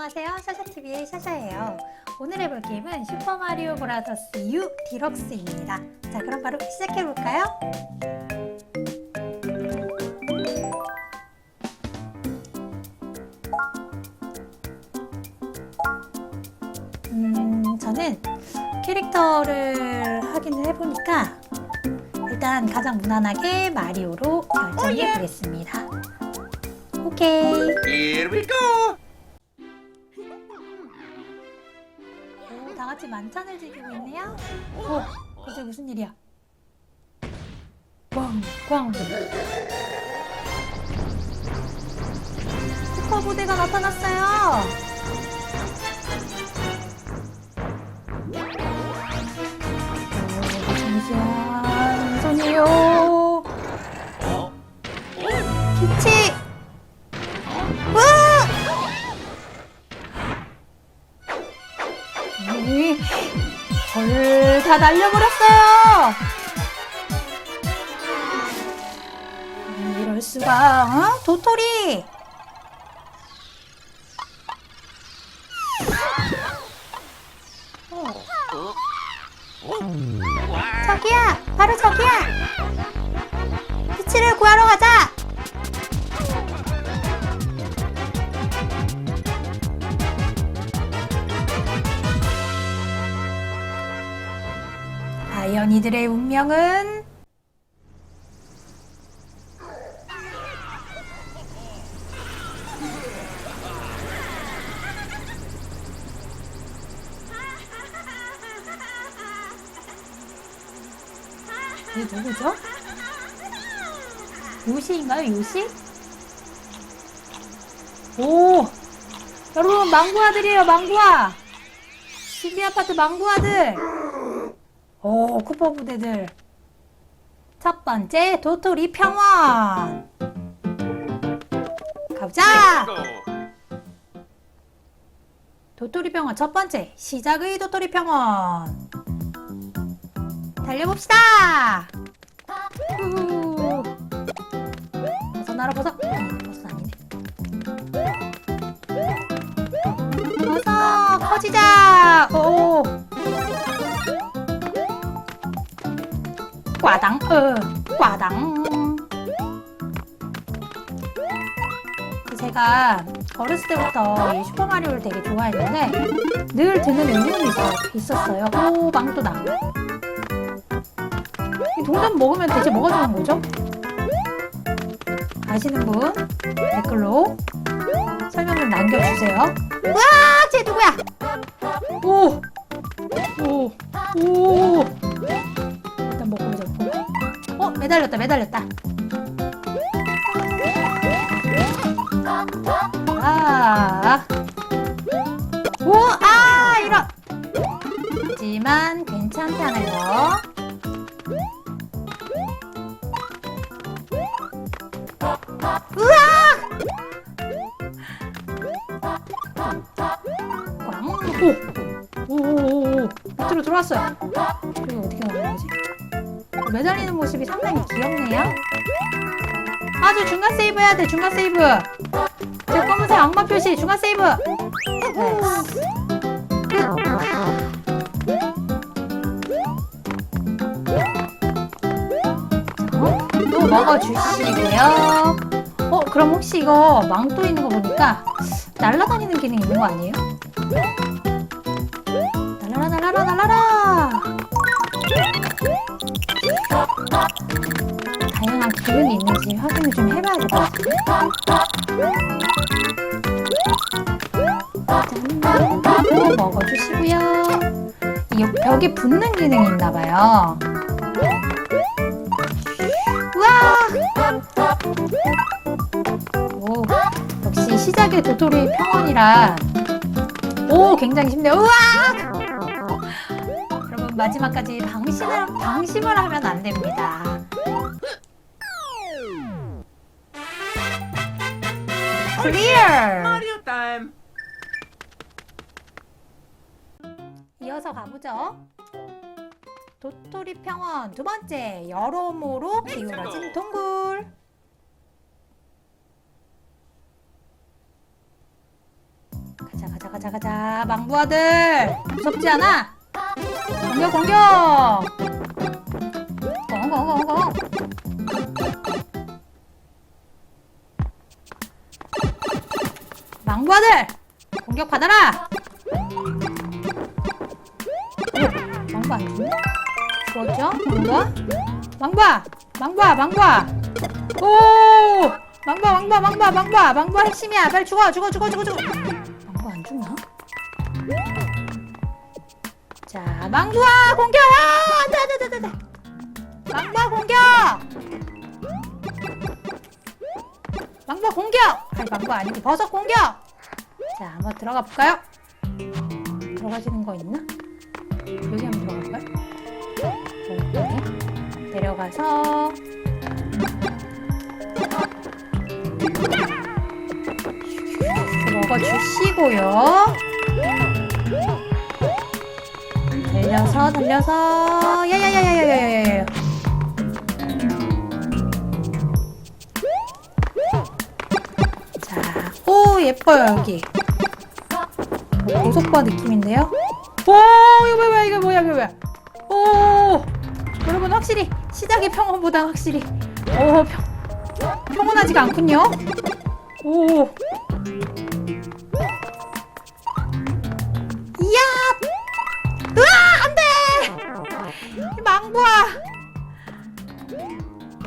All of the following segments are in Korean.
안녕하세요. 샤샤TV의 샤샤예요. 오늘 해볼 게임은 슈퍼마리오 브라더스 U 디럭스입니다. 자, 그럼 바로 시작해볼까요? 음, 저는 캐릭터를 확인을 해보니까 일단 가장 무난하게 마리오로 결정해 보겠습니다. 오케이. Here we go! 만찬을 즐기고 있네요. 오, 갑자기 무슨 일이야? 꽝, 꽝. 슈퍼 부대가 나타났어요. 오, 잠시만, 손이요. 어? 기치. 다 날려버렸어요. 음, 이럴 수가, 어? 도토리. 저기야, 바로 저기야. 피치를 구하러 가자. 이들의 운명은? 이게 누구죠? 요시인가요, 요시? 오! 여러분, 망구 아들이에요, 망구아! 신비 아파트 망구 아들! 오, 쿠퍼 부대들. 첫 번째, 도토리 평원! 가보자! 도토리 병원 첫 번째 시작의 도토리 병원 달려봅시다 후. 벗어 날아 아니, 벗어 아니네 벗어 커지자 오 꽈당 어 꽈당 제가 어렸을 때부터 이 슈퍼마리오를 되게 좋아했는데 늘 드는 의문이 있었어요. 오, 망토다. 이 동전 먹으면 대체 뭐가 좋은 거죠? 아시는 분 댓글로 설명을 남겨주세요. 우와, 쟤 누구야? 오, 오, 오. 매달렸다, 매달렸다. 아. 오, 아, 이런. 하지만 괜찮다는 거. 꽝. 오, 오, 오, 오. 밑으로 들어왔어요. 매달리는 모습이 상당히 귀엽네요. 아주 중간 세이브 해야 돼, 중간 세이브. 제 검은색 악마 표시 중간 세이브. 네. 어? 또 먹어주시고요. 어, 그럼 혹시 이거 망토 있는 거 보니까 날라다니는 기능 있는 거 아니에요? 확인을 좀 해봐야 될것 같은데. 또 먹어주시고요. 이 벽에 붙는 기능이 있나봐요. 우와! 오, 역시 시작의 도토리 평원이라 오, 굉장히 쉽네요. 우와! 마지막까지 방심을, 방심을 하면 안 됩니다. 클리어! Mario time! 이어서 가보죠. 도토리 평원 두 번째 여러모로 기울어진 동굴. 가자 가자 가자 가자 망부아들 무섭지 않아? 공격 공격 엉엉엉엉 망부아들 공격 받아라 오, 망부 안? 죽었죠? 망부아? 망부아 망부아 망부아 오 망부아 망부아 망부아 망부아 망부아 핵심이야 빨리 죽어 죽어 죽어 죽어 죽어 망부 안 죽나? 자, 망부아 공격! 아, 안 돼 안 돼 안 돼 안 돼. 망부아 공격! 망부아 공격! 아니 망부아 아니고 버섯 공격! 자, 한번 들어가 볼까요? 들어가지는 거 있나? 여기 한번 들어갈까요? 이렇게 내려가서 먹어 주시고요. 달려서 달려서 야야야야야야야야. 자, 오 예뻐요 여기. 어, 고속바 느낌인데요? 오 이거 뭐야 이거 뭐야 이거 뭐야? 오 여러분 확실히 시작의 평온보다 확실히 오 평, 평온하지가 않군요. 오 이야! 으아! 안 돼! 이 망부아!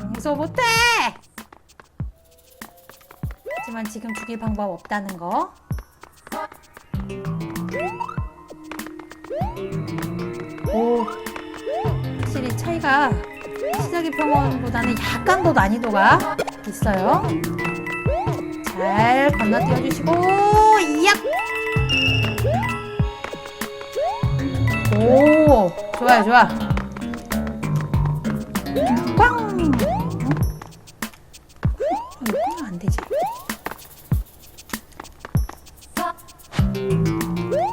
용서 못해! 하지만 지금 죽일 방법 없다는 거. 오, 확실히 차이가 시작의 평원보다는 약간 더 난이도가 있어요. 잘 건너뛰어 주시고, 이야! 오, 좋아요, 좋아. 꽝! 어? 이거 꽝안 되지?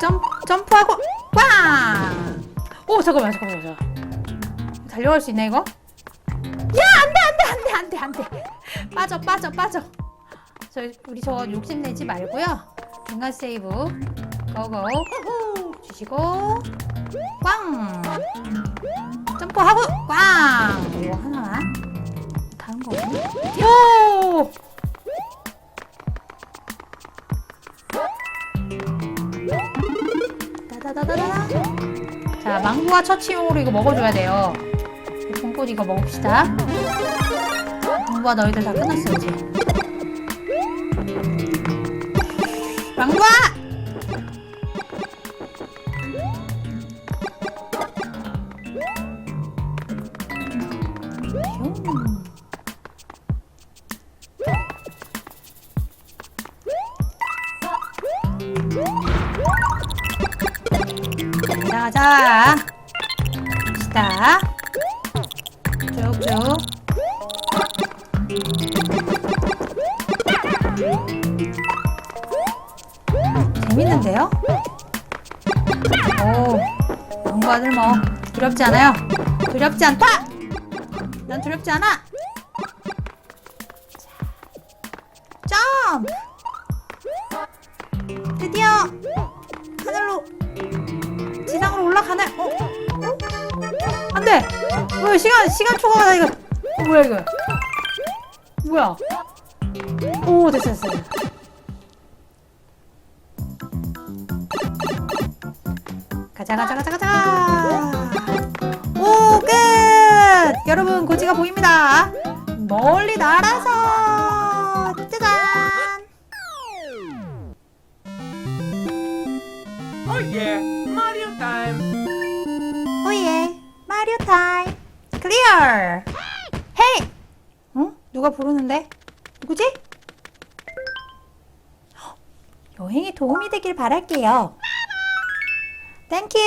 점, 점프하고, 꽝! 오, 잠깐만, 잠깐만, 잠깐만. 달려갈 수 있나, 이거? 야, 안 돼, 안 돼, 안 돼, 안 돼, 안 돼. 빠져, 빠져, 빠져. 저, 우리 저 욕심 내지 말고요. 중간 세이브. 고고. 주시고. 꽝! 점프하고 꽝! 이거 하나만 다른 거 없나? 요! 따다다다다 자 망고와 처치용으로 이거 먹어줘야 돼요. 콩꽃 이거 먹읍시다. 망고와 너희들 다 끝났어 이제. 망고아! 난 두렵지 않아 자, 점프 드디어 하늘로 지상으로 올라가네. 어? 어? 안 돼! 뭐야, 시간, 시간 초과가 이거. 어, 뭐야, 이거. 뭐야. 오, 됐어. 됐어. 가자, 가자, 가자, 가자! 여러분, 고지가 보입니다. 멀리 날아서! 짜잔! Oh yeah, Mario time. 오예 마리오 타임 클리어 헤이 어? 누가 부르는데? 누구지? 헉, 여행에 도움이 되길 바랄게요 땡큐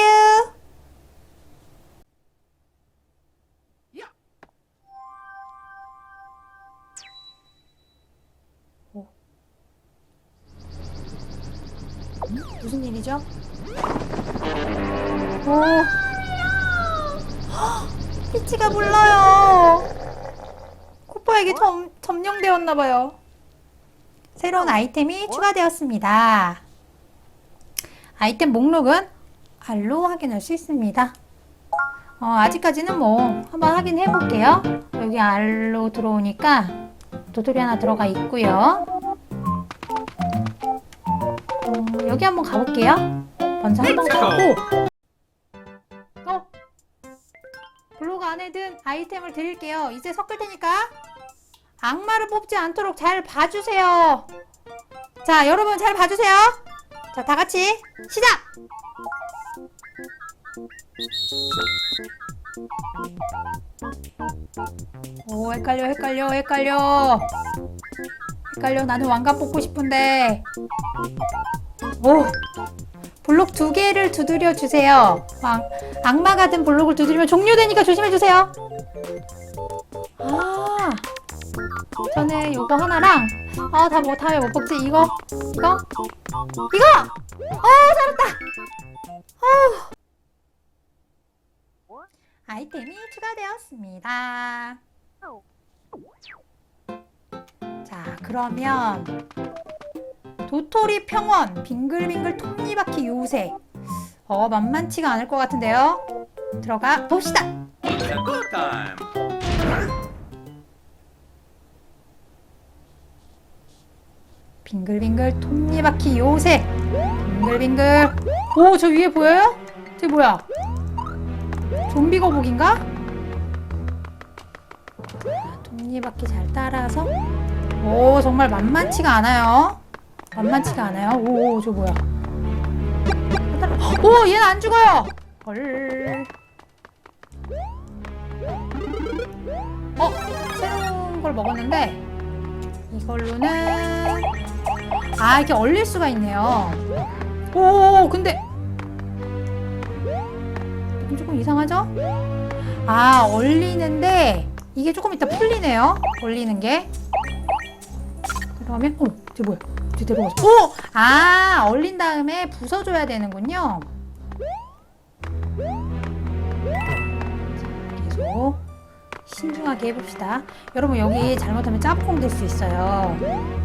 무슨 일이죠? 오 헉, 피치가 불러요 코파에게 점, 점령되었나봐요 새로운 아이템이 추가되었습니다 아이템 목록은 R로 확인할 수 있습니다. 어, 아직까지는 뭐 한번 확인해 볼게요. 여기 R로 들어오니까 도토리 하나 들어가 있고요. 어, 여기 한번 가볼게요. 먼저 한번 가고. 어? 블록 안에 든 아이템을 드릴게요. 이제 섞을 테니까 악마를 뽑지 않도록 잘 봐주세요. 자, 여러분 잘 봐주세요. 자, 다 같이 시작! 오, 헷갈려, 헷갈려, 헷갈려. 헷갈려, 나는 왕관 뽑고 싶은데. 오, 블록 두 개를 두드려 주세요. 왕, 악마가 든 블록을 두드리면 종료되니까 조심해 주세요. 아, 저는 요거 하나랑 아, 다 뭐, 다음에 못 뽑지? 이거? 이거? 이거! 어, 잘했다! 어. 아이템이 추가되었습니다. 자, 그러면 도토리 평원, 빙글빙글 톱니바퀴 요새. 어, 만만치가 않을 것 같은데요. 들어가 봅시다. 빙글빙글 톱니바퀴 요새. 빙글빙글. 오, 저 위에 보여요? 저게 뭐야? 좀비 거북인가? 자, 톱니바퀴 잘 따라서. 오, 정말 만만치가 않아요. 만만치가 않아요. 오, 저 뭐야? 오, 얘는 안 죽어요. 헐. 어, 새로운 걸 먹었는데 이걸로는 아 이렇게 얼릴 수가 있네요. 오, 근데 조금 이상하죠? 아, 얼리는데 이게 조금 이따 풀리네요. 얼리는 게. 그러면 어, 저 뭐야? 저 내려가서. 오! 아, 얼린 다음에 부숴줘야 되는군요. 자, 계속 신중하게 해봅시다. 여러분 여기 잘못하면 짬뽕 될 수 있어요.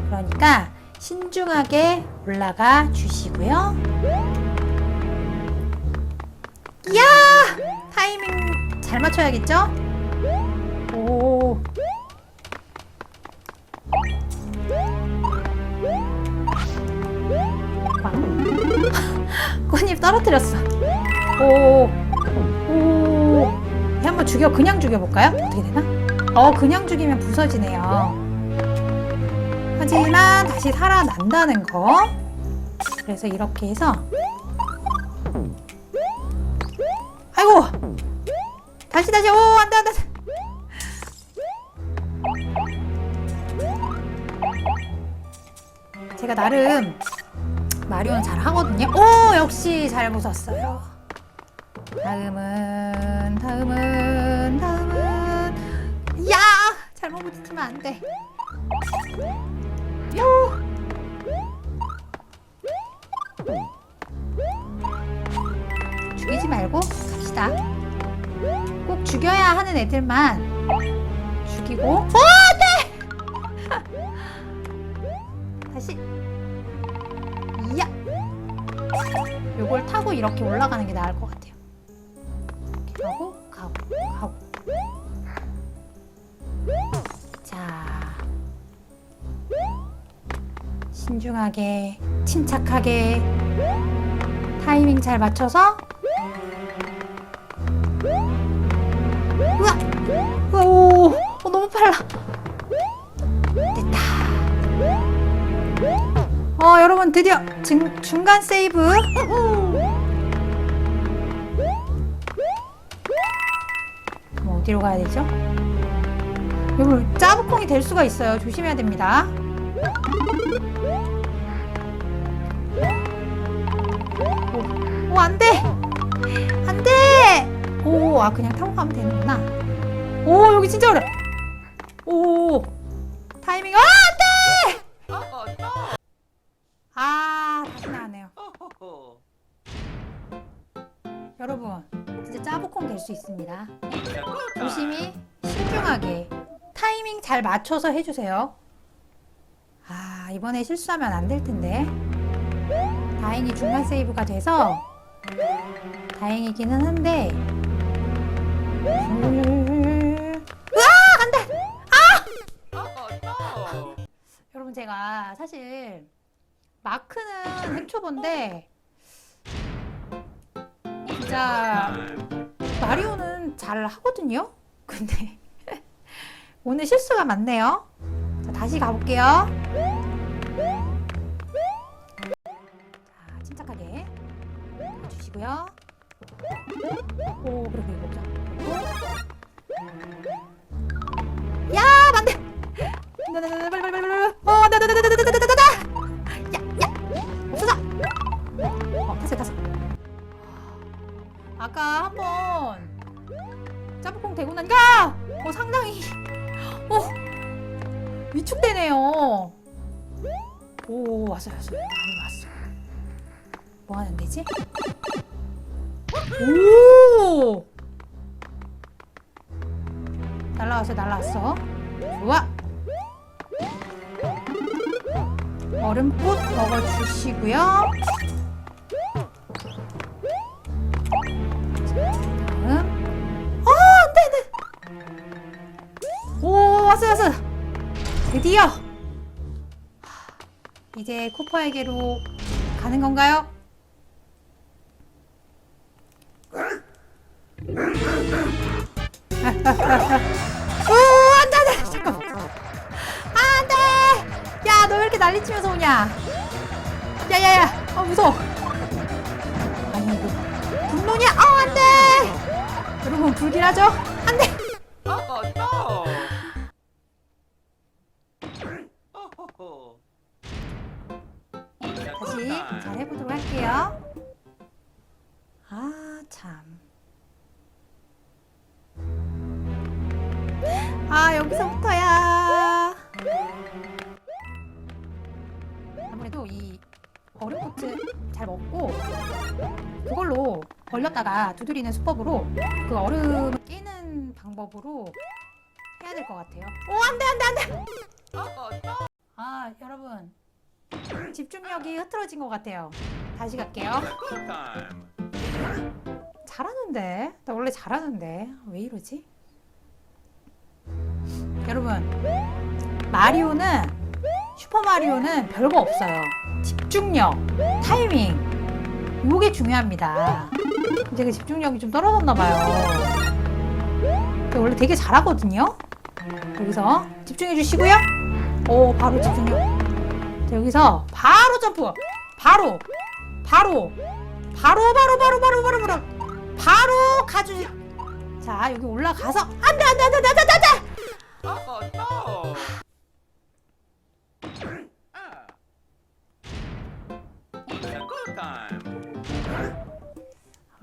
그러니까 신중하게 올라가 주시고요. 이야! 타이밍 잘 맞춰야겠죠? 오. 꽃잎 떨어뜨렸어. 오. 오. 얘 한번 죽여 그냥 죽여볼까요? 어떻게 되나? 어 그냥 죽이면 부서지네요. 하지만 다시 살아난다는 거. 그래서 이렇게 해서 아이고 다시 다시 오 안 돼 안 돼 제가 나름 마리오는 잘 하거든요. 오 역시 잘 보셨어요. 다음은 다음은 다음은 야 잘못 부딪히면 안 돼. 요. 죽이지 말고 갑시다. 꼭 죽여야 하는 애들만 죽이고. 어, 안 돼! 다시. 이야. 요걸 타고 이렇게 올라가는 게 나을 것 같아요. 이렇게 가고, 가고, 가고. 자. 신중하게, 침착하게, 타이밍 잘 맞춰서. 우와! 오, 어, 너무 빨라. 어, 여러분 드디어 중, 중간 세이브. 그럼 어디로 가야 되죠? 여러분 짜부콩이 될 수가 있어요. 조심해야 됩니다. 오, 오, 안 돼! 안 돼! 오, 아, 그냥 타고 가면 되는구나. 오, 여기 진짜 어려 오, 있습니다. time. 조심히, 신중하게, 타이밍 잘 맞춰서 해주세요. 아, 이번에 실수하면 안 될 텐데. 다행히 중간 세이브가 돼서 다행이기는 한데 으아 Oh no! 여러분 제가 사실 마크는 핵초보인데 진짜. 마리오는 잘 하거든요. 근데 오늘 실수가 많네요. 자, 다시 가볼게요. 오 왔어요 왔어요 많이 왔어. 뭐 하는 데지? 오 날라왔어 날라왔어. 좋아. 얼음꽃 먹어주시고요. 다음. 어, 안 돼, 안 돼. 오, 왔어, 왔어. 드디어. 하, 이제 코퍼에게로 가는 건가요? 오, 안 돼, 안 돼. 잠깐만. 아, 안 돼. 야, 너 왜 이렇게 난리치면서 오냐? 야, 야, 야. 아, 무서워. 아니, 이거 분노냐? 아, 안 돼. 여러분, 불길하죠? 안 돼. Oh no! 걸렸다가 두드리는 수법으로 그 얼음을 깨는 방법으로 해야 될 것 같아요. 오, 안 돼, 안 돼, 안 돼! No! 아, 여러분. 집중력이 흐트러진 것 같아요. 다시 갈게요. 잘하는데? 나 원래 잘하는데. 왜 이러지? 여러분, 마리오는, 슈퍼마리오는 별거 없어요. 집중력, 타이밍. 요게 중요합니다. 이제 그 집중력이 좀 떨어졌나 봐요. 근데 원래 되게 잘하거든요? 여기서 집중해 주시고요. 오, 바로 집중력. 자, 여기서 바로 점프. 바로, 바로, 바로, 바로, 바로, 바로, 바로, 바로. 바로 가주. 자 여기 올라가서 안돼 안돼 안돼 안돼 안돼 안돼.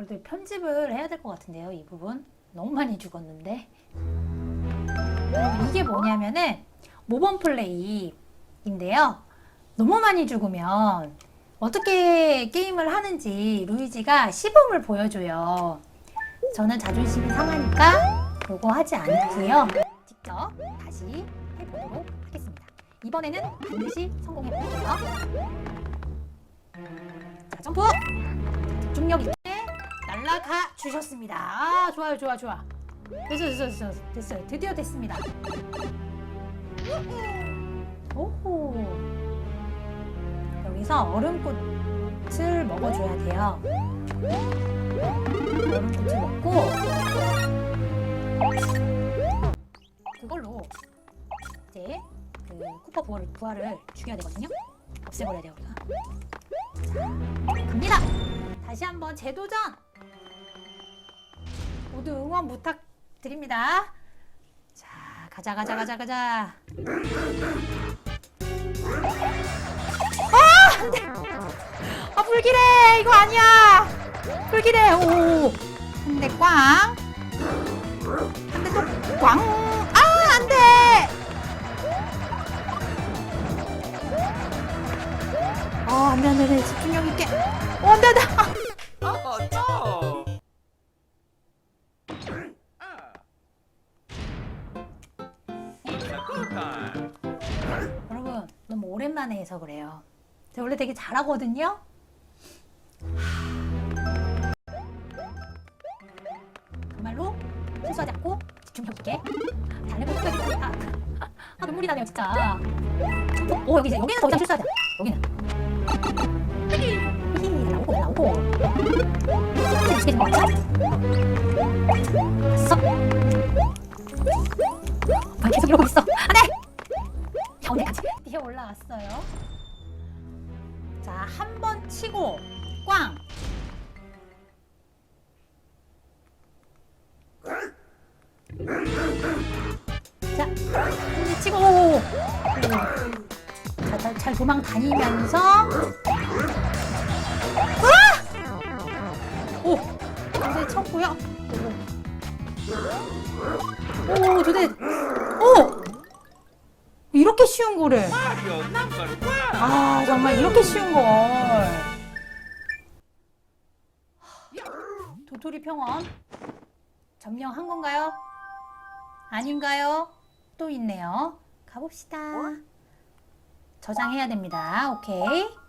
그래도 편집을 해야 될 것 같은데요 이 부분 너무 많이 죽었는데. 이게 뭐냐면은 모범 플레이인데요. 너무 많이 죽으면 어떻게 게임을 하는지 루이지가 시범을 보여줘요. 저는 자존심이 상하니까 요거 하지 않고요. 직접 다시 해보도록 하겠습니다. 이번에는 반드시 성공해 볼게요. 자, 점프! 있게 날라가 주셨습니다. 아, 좋아요, 좋아, 좋아. 됐어, 됐어, 됐어, 됐어요. 드디어 됐습니다. 오호. 여기서 얼음꽃을 먹어줘야 돼요. 얼음꽃을 먹고 그걸로 이제 그 쿠퍼 부활을, 부활을 죽여야 되거든요. 없애버려야 돼요 우리가. 자, 갑니다. 다시 한번 재도전. 모두 응원 부탁드립니다. 자, 가자, 가자, 가자, 가자. 아 불길해 이거 아니야 불길해 오한대 꽝. 한대또 꽝. 아 안 돼. 어 안 돼 안 돼 안 돼 집중력 있게. 어 안 돼 안돼. Oh no! Ah. 오랜만에 해서 그래요. 제가 원래 되게 잘하거든요. 정말로 실수하지 않고 집중해볼게. 달래볼 까 아, 아, 눈물이 나네요, 진짜. 오, 여기 이제, 여기는 더 이상 실수하지. 여기는. 히히, 나오고, 나오고. 지켜진 거 맞죠? 갔어. 아, 계속 이러고 있어. 안 돼! 올라왔어요. 자, 한 번 치고, 꽝! 자, 이제 치고. 자, 잘, 잘 도망 다니면서, 아! 오, 두대 쳤고요. 오! 이렇게 쉬운 거를. 아, 정말 이렇게 쉬운 걸. 도토리 평원 점령한 건가요? 아닌가요? 또 있네요. 가봅시다. 저장해야 됩니다. 오케이.